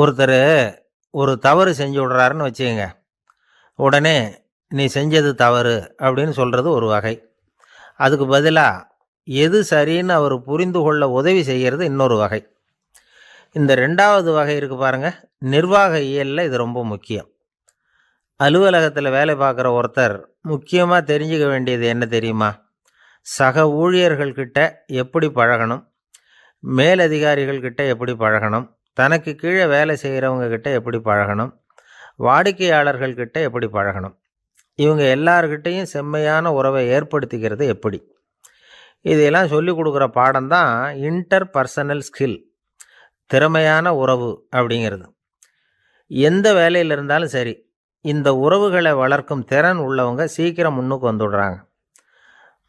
ஒருத்தர் ஒரு தவறு செஞ்சு விடுறாருன்னு வச்சுக்கோங்க. உடனே நீ செஞ்சது தவறு அப்படின்னு சொல்கிறது ஒரு வகை. அதுக்கு பதிலாக எது சரின்னு அவர் புரிந்து கொள்ள உதவி செய்கிறது இன்னொரு வகை. இந்த ரெண்டாவது வகை இருக்குது பாருங்கள் நிர்வாக இயலில் இது ரொம்ப முக்கியம். அலுவலகத்தில் வேலை பார்க்குற ஒருத்தர் முக்கியமாக தெரிஞ்சுக்க வேண்டியது என்ன தெரியுமா? சக ஊழியர்கள்கிட்ட எப்படி பழகணும்? மேலதிகாரிகள்கிட்ட எப்படி பழகணும்? தனக்கு கீழே வேலை செய்கிறவங்க கிட்ட எப்படி பழகணும்? வாடிக்கையாளர்கள் கிட்ட எப்படி பழகணும்? இவங்க எல்லார்கிட்டேயும் செம்மையான உறவை ஏற்படுத்திக்கிறது எப்படி? இதையெல்லாம் சொல்லிக் கொடுக்குற பாடம் தான் இன்டர் பர்சனல் ஸ்கில் திறமையான உறவு அப்படிங்கிறது. எந்த வேலையில் இருந்தாலும் சரி இந்த உறவுகளை வளர்க்கும் திறன் உள்ளவங்க சீக்கிரம் முன்னுக்கு வந்துடுறாங்க.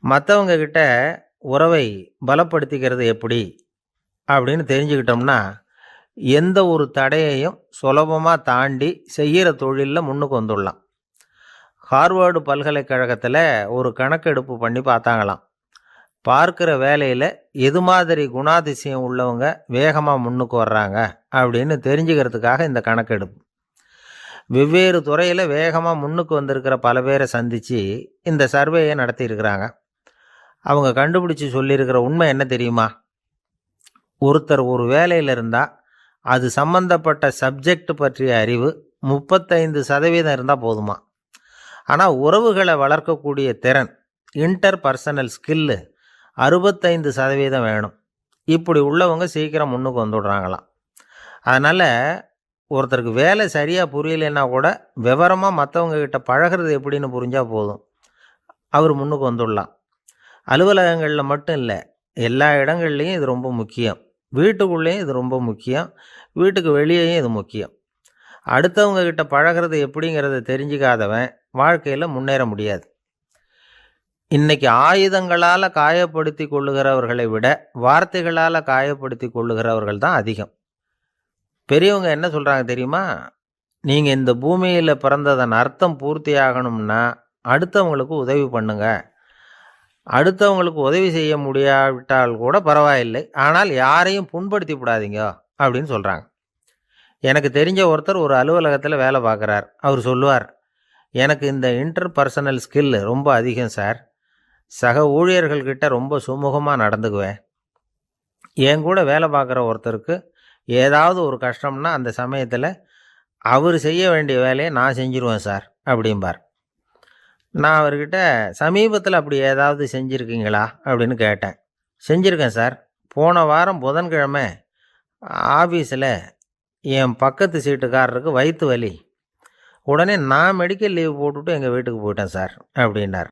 மற்றவங்க கிட்ட உறவை பலப்படுத்திக்கிறது எப்படி அப்படின்னு தெரிஞ்சுக்கிட்டோம்னா எந்த ஒரு தடையையும் சுலபமாக தாண்டி செய்கிற தொழிலில் முன்னுக்கு வந்துடலாம். ஹார்வர்டு பல்கலைக்கழகத்தில் ஒரு கணக்கெடுப்பு பண்ணி பார்த்தாங்களாம். பார்க்குற வேலையில் எது மாதிரி குணாதிசயம் உள்ளவங்க வேகமாக முன்னுக்கு வர்றாங்க அப்படின்னு தெரிஞ்சுக்கிறதுக்காக இந்த கணக்கெடுப்பு. வெவ்வேறு துறையில் வேகமாக முன்னுக்கு வந்திருக்கிற பல பேரை சந்தித்து இந்த சர்வேயை நடத்தியிருக்கிறாங்க. அவங்க கண்டுபிடிச்சி சொல்லியிருக்கிற உண்மை என்ன தெரியுமா? ஒருத்தர் ஒரு வேலையில் இருந்தால் அது சம்பந்தப்பட்ட சப்ஜெக்ட் பற்றிய அறிவு முப்பத்தைந்து சதவீதம் இருந்தால் போதுமா? ஆனால் உறவுகளை வளர்க்கக்கூடிய திறன் இன்டர் பர்சனல் ஸ்கில்லு அறுபத்தைந்து சதவீதம் வேணும். இப்படி உள்ளவங்க சீக்கிரம் முன்னுக்கு வந்துடுறாங்களாம். அதனால் ஒருத்தருக்கு வேலை சரியாக புரியலைன்னா கூட விவரமாக மற்றவங்கக்கிட்ட பழகிறது எப்படின்னு புரிஞ்சால் போதும். அவர் முன்னுக்கு வந்துடலாம். அலுவலகங்களில் மட்டும் இல்லை எல்லா இடங்கள்லையும் இது ரொம்ப முக்கியம். வீட்டுக்குள்ளேயும் இது ரொம்ப முக்கியம். வீட்டுக்கு வெளியேயும் இது முக்கியம். அடுத்தவங்க கிட்ட பழகிறது எப்படிங்கிறத தெரிஞ்சுக்காதவன் வாழ்க்கையில் முன்னேற முடியாது. இன்னைக்கு ஆயுதங்களால் காயப்படுத்தி கொள்ளுகிறவர்களை விட வார்த்தைகளால் காயப்படுத்தி கொள்ளுகிறவர்கள் தான் அதிகம். பெரியவங்க என்ன சொல்கிறாங்க தெரியுமா? நீங்கள் இந்த பூமியில் பிறந்ததன் அர்த்தம் பூர்த்தி ஆகணும்னா அடுத்தவங்களுக்கு உதவி பண்ணுங்கள் அடுத்தவங்களுக்கு உதவி செய்ய முடியாவிட்டால் கூட பரவாயில்லை. ஆனால் யாரையும் புண்படுத்தி விடாதீங்க அப்படின்னு சொல்கிறாங்க எனக்கு தெரிஞ்ச ஒருத்தர் ஒரு அலுவலகத்தில் வேலை பார்க்குறார். அவர் சொல்லுவார் எனக்கு இந்த இன்டர் பர்சனல் ஸ்கில் ரொம்ப அதிகம் சார். சக ஊழியர்கள்கிட்ட ரொம்ப சுமூகமாக நடந்துக்குவேன். என் கூட வேலை பார்க்குற ஒருத்தருக்கு ஏதாவது ஒரு கஷ்டம்னா அந்த சமயத்தில் அவர் செய்ய வேண்டிய வேலையை நான் செஞ்சிருவேன் சார். அப்படிம்பார். நான் அவர்கிட்ட சமீபத்தில் அப்படி ஏதாவது செஞ்சுருக்கீங்களா? அப்படின்னு கேட்டேன். செஞ்சுருக்கேன் சார். போன வாரம் புதன்கிழமை ஆஃபீஸில் என் பக்கத்து சீட்டுக்காரருக்கு வயிற்று வலி. உடனே நான் மெடிக்கல் லீவ் போட்டுவிட்டு எங்கள் வீட்டுக்கு போயிட்டேன் சார் அப்படின்னார்.